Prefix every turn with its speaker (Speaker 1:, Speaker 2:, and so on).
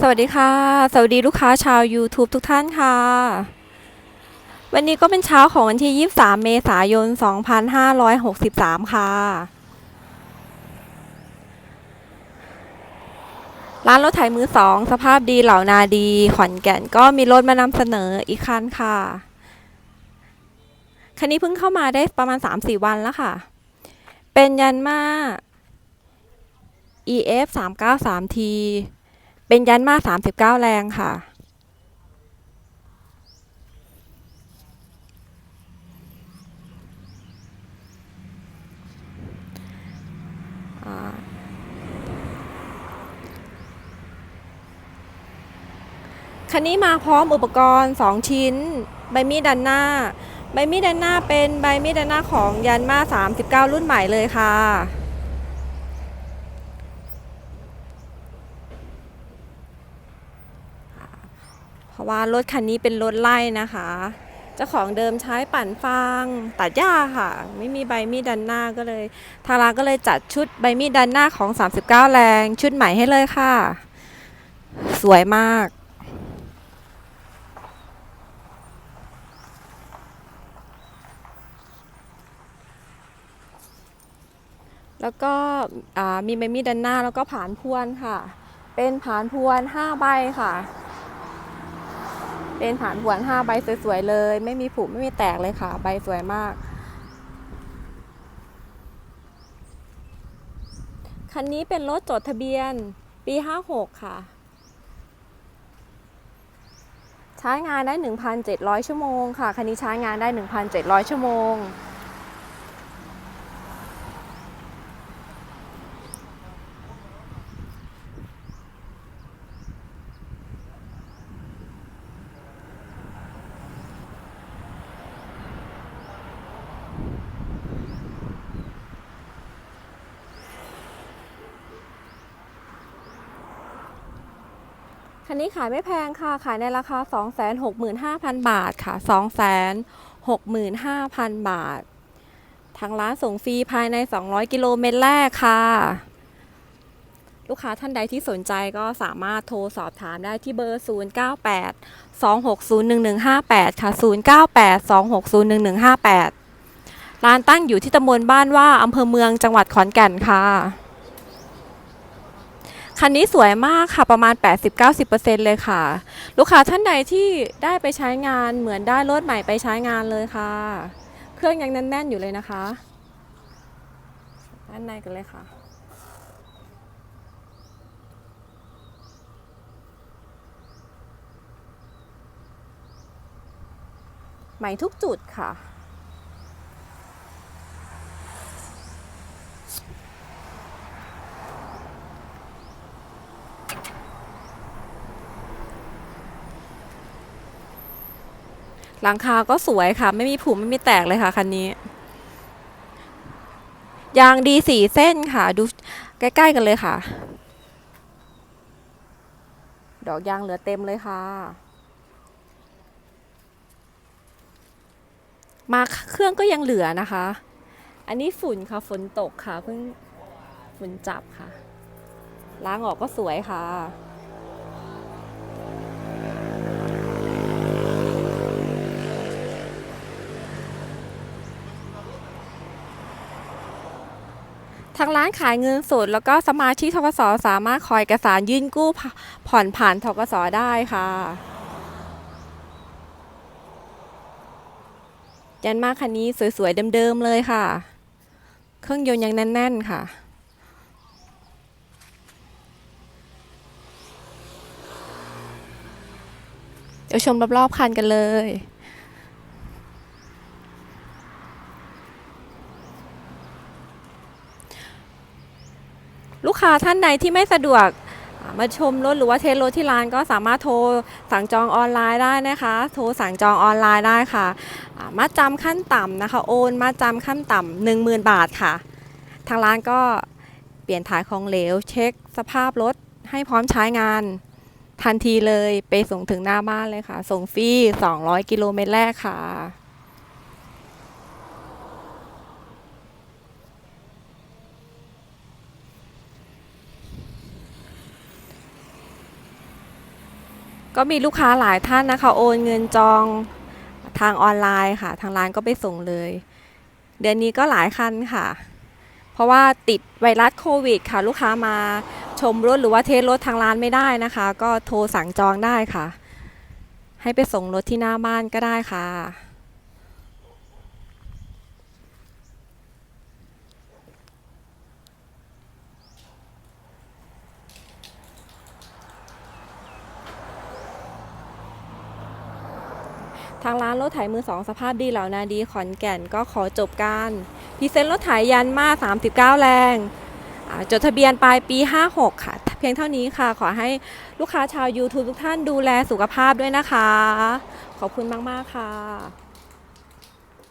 Speaker 1: สวัสดีค่ะ สวัสดีลูกค้าชาว YouTube ทุกท่านค่ะ วันนี้ก็เป็นเช้าของวันที่ 23 เมษายน 2563 ค่ะ ร้านรถไถมือสองสภาพดีเหล่านาดี ขอนแก่นก็มีรถมานำเสนออีกคันค่ะ คันนี้เพิ่งเข้ามาได้ประมาณ 3-4 วันแล้วค่ะ เป็นยันมา EF 393T เป็นยันมา39แรงค่ะ คันนี้มาพร้อมอุปกรณ์ 2 ชิ้น ใบมีดด้านหน้า ใบมีดด้านหน้าเป็นใบมีดด้านหน้าของยันมา 39 รุ่นใหม่เลยค่ะ เพราะ ว่ารถคันนี้เป็นรถไล่นะคะเจ้าของเดิมใช้ปั่นฟางตัดหญ้าค่ะ ไม่มีใบมีดดันหน้าก็เลย ทาราก็เลยจัดชุดใบมีดดันหน้าของ 39 แรงชุดใหม่ให้เลยค่ะ สวยมากแล้วก็มีใบมีดดันหน้าแล้วก็ผานพวนค่ะ เป็นผานพวน 5 ใบค่ะ เป็นผานหวน5ใบสวยๆเลย ไม่มีผุไม่มีแตกเลยค่ะ ใบสวยมาก คันนี้เป็นรถจดทะเบียนปีห้าหกค่ะ ใช้งานได้1,700 ชั่วโมงค่ะ คันนี้ใช้งานได้ 1,700 ชั่วโมง คันนี้ขายไม่แพงค่ะ ขายในราคา 265,000 บาทค่ะ 265,000 บาท ทางร้านส่งฟรีภายใน 200 กิโลเมตรแรกค่ะ ลูกค้าท่านใดที่สนใจก็สามารถโทรสอบถามได้ที่เบอร์ 098 2601158 ค่ะ 098 2601158 ร้านตั้งอยู่ที่ตำบลบ้านว่าอำเภอเมืองจังหวัดขอนแก่นค่ะ คันนี้สวยมากค่ะประมาณ 80-90%เลยค่ะ ลูกค้าท่านใดที่ได้ไปใช้งานเหมือนได้รถใหม่ไปใช้งานเลยค่ะ เครื่องยังแน่นๆอยู่เลยนะคะด้านในกันเลยค่ะ ใหม่ทุกจุดค่ะ หลังคาก็สวยค่ะ ไม่มีผุไม่มีแตกเลยค่ะคันนี้ ยางดีสี่เส้นค่ะ ดูใกล้ๆกันเลยค่ะ ดอกยางเหลือเต็มเลยค่ะ มาเครื่องก็ยังเหลือนะคะ อันนี้ฝุ่นค่ะฝนตกค่ะเพิ่งฝุ่นจับค่ะ ล้างออกก็สวยค่ะ ทางร้านขายเงินสดแล้วก็สมาชิกทกสสามารถขอยเอกสารยื่นกู้ผ่าผ่อนผ่านทกสได้ค่ะยันมากคันนี้สวยๆเดิมๆเลยค่ะ เครื่องยนต์ยังแน่นๆค่ะเดี๋ยวชมรอบๆคันกันเลย ลูกค้าท่านใดที่ไม่สะดวกมาชมรถหรือว่าเทสรถที่ร้านก็สามารถโทรสั่งจองออนไลน์ได้นะคะ โทรสั่งจองออนไลน์ได้ค่ะมาจำขั้นต่ำนะคะ โอนมาจำขั้นต่ำหนึ่งหมื่นบาทค่ะ ทางร้านก็เปลี่ยนถ่ายของเหลว เช็คสภาพรถให้พร้อมใช้งาน ทันทีเลยไปส่งถึงหน้าบ้านเลยค่ะ ส่งฟรี200 กิโลเมตรแรกค่ะ ก็มีลูกค้าหลายท่านนะคะ โอนเงินจองทางออนไลน์ค่ะ ทางร้านก็ไปส่งเลย เดือนนี้ก็หลายคันค่ะ เพราะว่าติดไวรัสโควิด ค่ะ ลูกค้ามาชมรถหรือว่าเทสรถทางร้านไม่ได้นะคะ ก็โทรสั่งจองได้ค่ะ ให้ไปส่งรถที่หน้าบ้านก็ได้ค่ะ ทางร้านรถไถมือสองสภาพดีเหล่านาดีขอนแก่นก็ขอจบการพรีเซนต์รถไถยันมา 39 แรงจดทะเบียนปลายปี 56 ค่ะ เพียงเท่านี้ค่ะ ขอให้ลูกค้าชาว YouTube ทุกท่านดูแลสุขภาพด้วยนะคะ ขอบคุณมาก ๆ ค่ะ